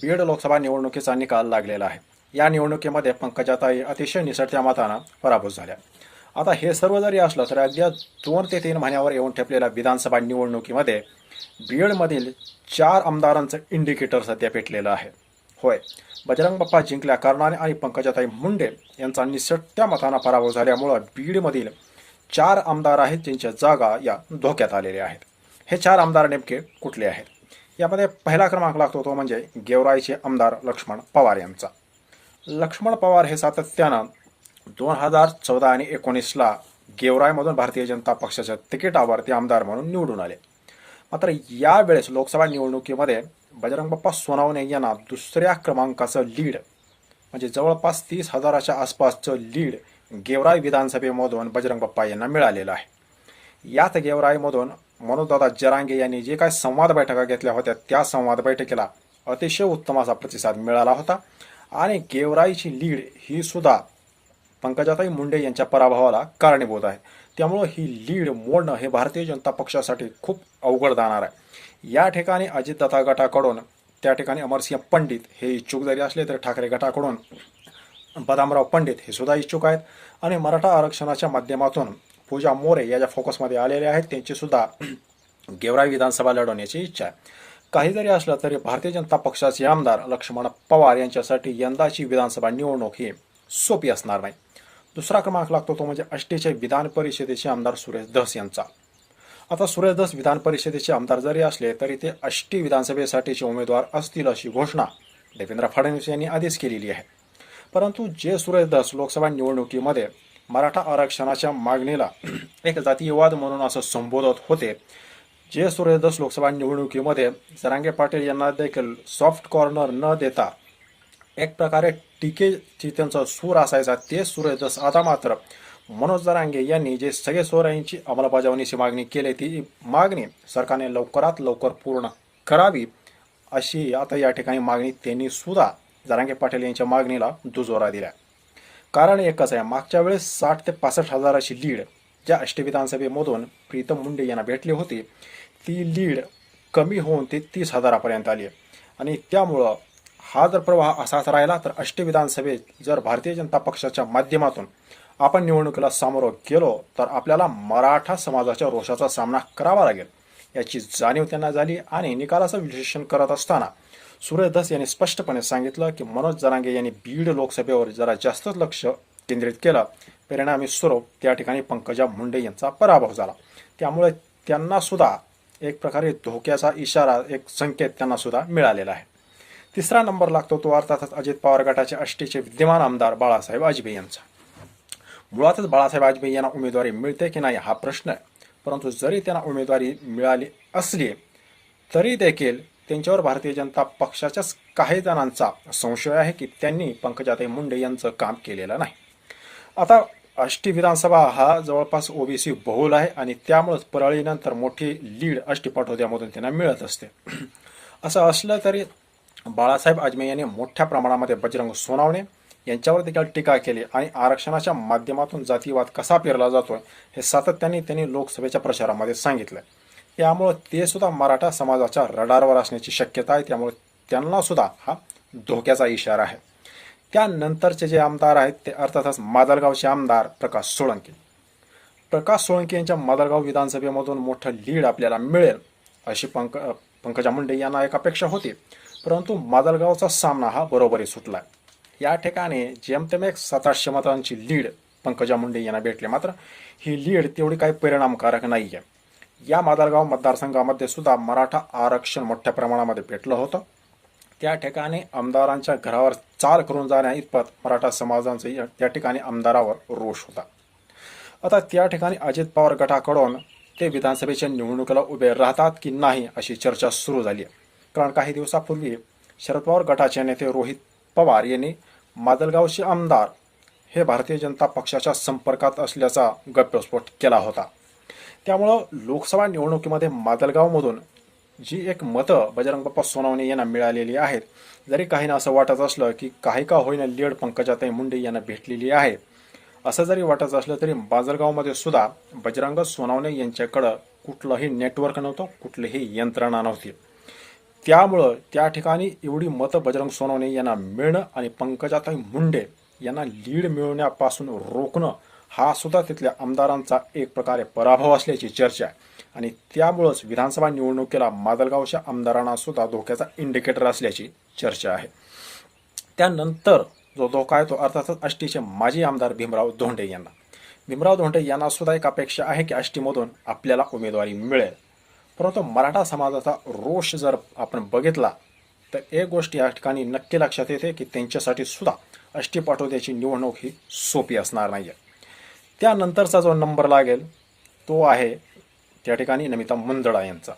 बीड लोकसभा निवडणुकीचा निकाल लागलेला आहे. या निवडणुकीमध्ये पंकजाताई अतिशय निसटत्या मतानं पराभूत झाल्या. आता हे सर्व जरी असलं तर अगदी दोन ते तीन महिन्यावर येऊन ठेपलेल्या विधानसभा निवडणुकीमध्ये बीडमधील चार आमदारांचं इंडिकेटर सध्या पेटलेलं आहे. होय बजरंग बाप्पा जिंकल्या कारणाने आणि पंकजाताई मुंडे यांचा निसटत्या मतानं पराभव झाल्यामुळं बीडमधील चार आमदार आहेत ज्यांच्या जागा या धोक्यात आलेल्या आहेत. हे चार आमदार नेमके कुठले आहेत? यामध्ये पहिला क्रमांक लागतो तो म्हणजे गेवराईचे आमदार लक्ष्मण पवार यांचा. लक्ष्मण पवार हे सातत्यानं दोन हजार चौदा आणि एकोणीसला गेवराईमधून भारतीय जनता पक्षाच्या तिकिटावर ते आमदार म्हणून निवडून आले. मात्र यावेळेस लोकसभा निवडणुकीमध्ये बजरंग बाप्पा यांना दुसऱ्या क्रमांकाचं लीड म्हणजे जवळपास तीस हजाराच्या आसपासचं लीड गेवराई विधानसभेमधून बजरंग बाप्पा यांना मिळालेलं आहे. यात गेवराईमधून मनोजदादा जरांगे यांनी जे काही संवाद बैठका घेतल्या होत्या त्या संवाद बैठकीला अतिशय उत्तम असा प्रतिसाद मिळाला होता. आणि गेवराईची लीड ही सुद्धा पंकजाताई मुंडे यांच्या पराभवाला कारणीभूत आहे. त्यामुळं ही लीड मोडणं हे भारतीय जनता पक्षासाठी खूप अवघड जाणार आहे. या ठिकाणी अजितदादा गटाकडून त्या ठिकाणी अमरसिंह पंडित हे इच्छुक जरी असले तरी ठाकरे गटाकडून बदामराव पंडित हे सुद्धा इच्छुक आहेत. आणि मराठा आरक्षणाच्या माध्यमातून पूजा मोरे या ज्या फोकसमध्ये आलेल्या आहेत त्यांची सुद्धा गेवराई विधानसभा लढवण्याची इच्छा आहे. काही जरी असलं तरी भारतीय जनता पक्षाचे आमदार लक्ष्मण पवार यांच्यासाठी यंदाची विधानसभा निवडणूक ही सोपी असणार नाही. दुसरा क्रमांक लागतो तो म्हणजे अष्टेचाळीस विधान परिषदेचे आमदार सुरेश धस यांचा. आता सुरेश धस विधान परिषदेचे आमदार जरी असले तरी ते अष्टी विधानसभेसाठीचे उमेदवार असतील अशी घोषणा देवेंद्र फडणवीस यांनी आधीच केलेली आहे. परंतु जे सुरेश धस लोकसभा निवडणुकीमध्ये मराठा आरक्षणाच्या मागणीला एक जातीयवाद म्हणून असं संबोधत होते. जे सूर्यदस लोकसभा निवडणुकीमध्ये जरांगे पाटील यांना देखील सॉफ्ट कॉर्नर न देता एक प्रकारे टीकेची त्यांचा सूर असायचा ते सूर्यदस आता मात्र मनोज जरांगे यांनी जे सगळे सोऱ्यांची अंमलबजावणीची मागणी केली ती मागणी सरकारने लवकरात लवकर पूर्ण करावी अशी आता या ठिकाणी मागणी त्यांनी सुद्धा जरांगे पाटील यांच्या मागणीला दुजोरा दिला कारण एकच आहे मागच्या वेळेस साठ ते पासष्ट हजाराची लीड ज्या अष्टविधानसभेमधून प्रीतम मुंडे यांना भेटली होती ती लीड कमी होऊन ते तीस हजारापर्यंत आली आणि त्यामुळं हा जर प्रवाह असाच राहिला तर अष्टविधानसभेत जर भारतीय जनता पक्षाच्या माध्यमातून आपण निवडणुकीला सामोरं गेलो तर आपल्याला मराठा समाजाच्या रोषाचा सामना करावा लागेल याची जाणीव त्यांना झाली. आणि निकालाचं विश्लेषण करत असताना सूर्यदास यांनी स्पष्टपणे सांगितलं की मनोज जरांगे यांनी बीड लोकसभेवर जरा जास्तच लक्ष केंद्रित केलं. परिणामी स्वरूप त्या ठिकाणी पंकजा मुंडे यांचा पराभव झाला. त्यामुळे त्यांना सुद्धा एक प्रकारे धोक्याचा इशारा एक संकेत त्यांना सुद्धा मिळालेला आहे. तिसरा नंबर लागतो तो अर्थातच अजित पवार गटाचे अष्टीचे विद्यमान आमदार बाळासाहेब आजबे यांचा. मुळातच बाळासाहेब आजबे यांना उमेदवारी मिळते की नाही हा प्रश्न आहे. परंतु जरी त्यांना उमेदवारी मिळाली असली तरी देखील त्यांच्यावर भारतीय जनता पक्षाच्याच काही जणांचा संशय आहे की त्यांनी पंकजाताई मुंडे यांचं काम केलेलं नाही. आता अष्टी विधानसभा हा जवळपास ओबीसी बहुल आहे आणि त्यामुळेच परळीनंतर मोठी लीड अष्टी पाठोद्यामधून त्यांना मिळत असते. असं असलं तरी बाळासाहेब आजमे यांनी मोठ्या प्रमाणामध्ये बजरंग सोनावणे यांच्यावर देखील टीका केली आणि आरक्षणाच्या माध्यमातून जातीवाद कसा पेरला जातोय हे सातत्याने त्यांनी लोकसभेच्या प्रचारामध्ये सांगितलं यामुळं ते सुद्धा मराठा समाजाच्या रडारवर असण्याची शक्यता आहे. त्यामुळे त्यांना सुद्धा हा धोक्याचा इशारा आहे. त्यानंतरचे जे आमदार आहेत ते अर्थातच मादलगावचे आमदार प्रकाश सोळंके. प्रकाश सोळंके यांच्या मादलगाव विधानसभेमधून मोठं लीड आपल्याला मिळेल अशी पंक पंकजा मुंडे यांना एक अपेक्षा होती. परंतु मादलगावचा सामना हा बरोबरी सुटला. या ठिकाणी जेमतेम एक सात आठशे मतांची लीड पंकजा मुंडे यांना भेटली. मात्र ही लीड तेवढी काही परिणामकारक नाही आहे या मादलगाव मतदारसंघामध्ये सुद्धा मराठा आरक्षण मोठ्या प्रमाणामध्ये भेटलं होतं. त्या ठिकाणी आमदारांच्या घरावर चाल करून जाण्या इतपत मराठा समाजांचं या- त्या ठिकाणी आमदारावर रोष होता. आता त्या ठिकाणी अजित पवार गटाकडून ते विधानसभेच्या निवडणुकीला उभे राहतात की नाही अशी चर्चा सुरू झाली आहे. कारण काही दिवसापूर्वी शरद पवार गटाचे नेते रोहित पवार यांनी मादलगावचे आमदार हे भारतीय जनता पक्षाच्या संपर्कात असल्याचा गप्पस्फोट केला होता. त्यामुळं लोकसभा निवडणुकीमध्ये मादलगावमधून जी एक मतं बजरंग बाप्पा सोनवणे यांना मिळालेली आहेत जरी काहींना असं वाटत असलं की काही का होईना लीड पंकजाताई मुंडे यांना भेटलेली आहे. असं जरी वाटत असलं तरी माजलगावमध्ये सुद्धा बजरंग सोनावणे यांच्याकडं कुठलंही नेटवर्क नव्हतं कुठलीही यंत्रणा नव्हती. त्यामुळं त्या ठिकाणी एवढी मतं बजरंग सोनवणे यांना मिळणं आणि पंकजाताई मुंडे यांना लीड मिळवण्यापासून रोखणं हा सुद्धा तिथल्या आमदारांचा एक प्रकारे पराभव असल्याची चर्चा आहे. आणि त्यामुळंच विधानसभा निवडणुकीला मादलगावच्या आमदारांना सुद्धा धोक्याचा इंडिकेटर असल्याची चर्चा आहे. त्यानंतर जो धोका आहे तो अर्थातच आष्टीचे माजी आमदार भीमराव धोंडे यांना. भीमराव धोंडे यांना सुद्धा एक अपेक्षा आहे की आष्टीमधून आपल्याला उमेदवारी मिळेल. परंतु मराठा समाजाचा रोष जर आपण बघितला तर एक गोष्ट या ठिकाणी नक्की लक्षात येते की त्यांच्यासाठी सुद्धा अष्टी पाठवण्याची निवडणूक ही सोपी असणार नाही आहे त्यानंतरचा जो नंबर लागेल तो आहे त्या ठिकाणी नमिता मुंदडा यांचा.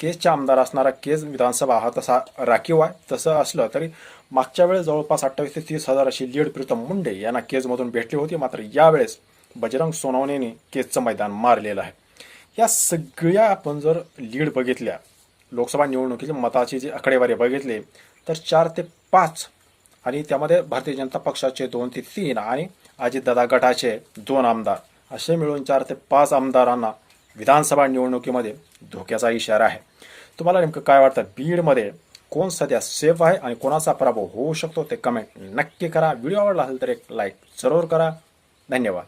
केसच्या आमदार असणारा केज विधानसभा हा तसा राखीव आहे. तसं असलं तरी मागच्या वेळेस जवळपास अठ्ठावीस ते तीस हजार अशी लीड प्रीतम मुंडे यांना केजमधून भेटली होती. मात्र यावेळेस बजरंग सोनवणेने केजचं मैदान मारलेलं आहे. या सगळ्या आपण जर लीड बघितल्या लोकसभा निवडणुकीची मताची जी आकडेवारी बघितली तर चार ते पाच आणि त्यामध्ये भारतीय जनता पक्षाचे दोन ते तीन आणि अजितदादा गटाचे दोन आमदार असे मिळून चार ते पाच आमदारांना विधानसभा निवडणुकीमध्ये धोक्याचा इशारा आहे. तुम्हाला नेमकं काय वाटतं? बीडमध्ये कोण सध्या सेफ आहे आणि कोणाचा पराभव होऊ शकतो ते कमेंट नक्की करा. व्हिडिओ आवडला असेल तर एक लाईक जरूर करा. धन्यवाद.